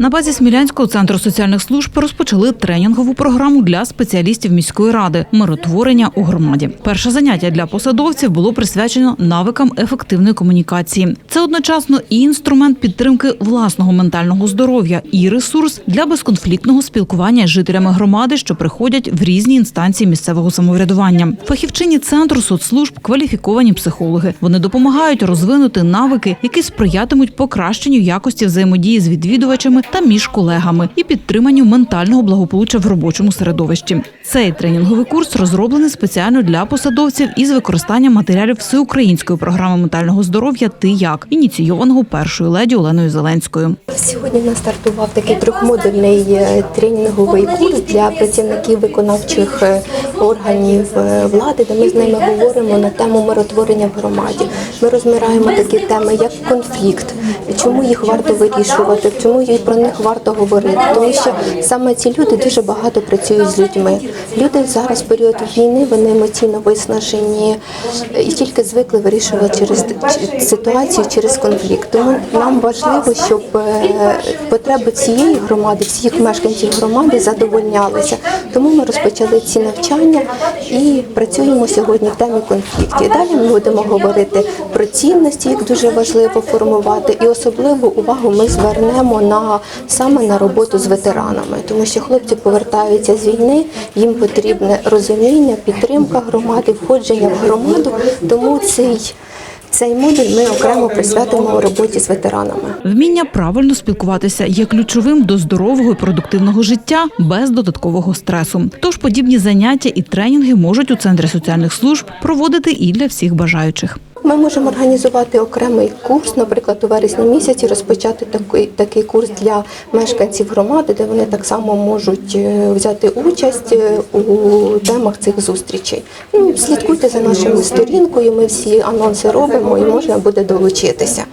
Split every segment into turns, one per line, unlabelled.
На базі Смілянського центру соціальних служб розпочали тренінгову програму для спеціалістів міської ради миротворення у громаді. Перше заняття для посадовців було присвячено навикам ефективної комунікації. Це одночасно і інструмент підтримки власного ментального здоров'я, і ресурс для безконфліктного спілкування з жителями громади, що приходять в різні інстанції місцевого самоврядування. Фахівчині центру соцслужб кваліфіковані психологи. Вони допомагають розвинути навики, які сприятимуть покращенню якості взаємодії з відвідувачами та між колегами і підтриманню ментального благополуччя в робочому середовищі. Цей тренінговий курс розроблений спеціально для посадовців із використанням матеріалів всеукраїнської програми ментального здоров'я Ти як ініційованого першою леді Оленою Зеленською.
Сьогодні в нас стартував такий трьохмодульний е, тренінговий курс для працівників виконавчих е, органів е, влади, де ми з ними говоримо на тему миротворення в громаді. Ми розмираємо такі теми, як конфлікт, чому їх варто вирішувати, чому їй про них варто говорити. Тому що саме ці люди дуже багато працюють з людьми. Люди зараз в період війни вони емоційно виснажені і тільки звикли вирішувати через ситуацію через конфлікт. Тому нам важливо, щоб е, потреби цієї громади, всіх мешканців громади задовольнялися. Тому ми розпочали ці навчання і працюємо сьогодні в темі конфліктів. Далі ми будемо говорити про цінності, як дуже важливо формувати, і особливу увагу ми звернемо на саме на роботу з ветеранами, тому що хлопці повертаються з війни, їм потрібне розуміння, підтримка громади, входження в громаду. Тому цей, цей модуль ми окремо присвятимо роботі з ветеранами.
Вміння правильно спілкуватися є ключовим до здорового і продуктивного життя без додаткового стресу. Тож подібні заняття і тренінги можуть у центрі соціальних служб проводити і для всіх бажаючих.
Ми можемо організувати окремий курс, наприклад, у вересні місяці розпочати такий, такий курс для мешканців громади, де вони так само можуть е, взяти участь е, у темах цих зустрічей. Ну, слідкуйте за нашою сторінкою. Ми всі анонси робимо і можна буде долучитися.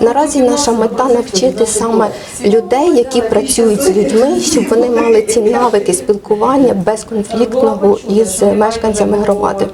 Наразі наша мета навчити саме людей, які працюють з людьми, щоб вони мали ці навики спілкування безконфліктного із мешканцями громади.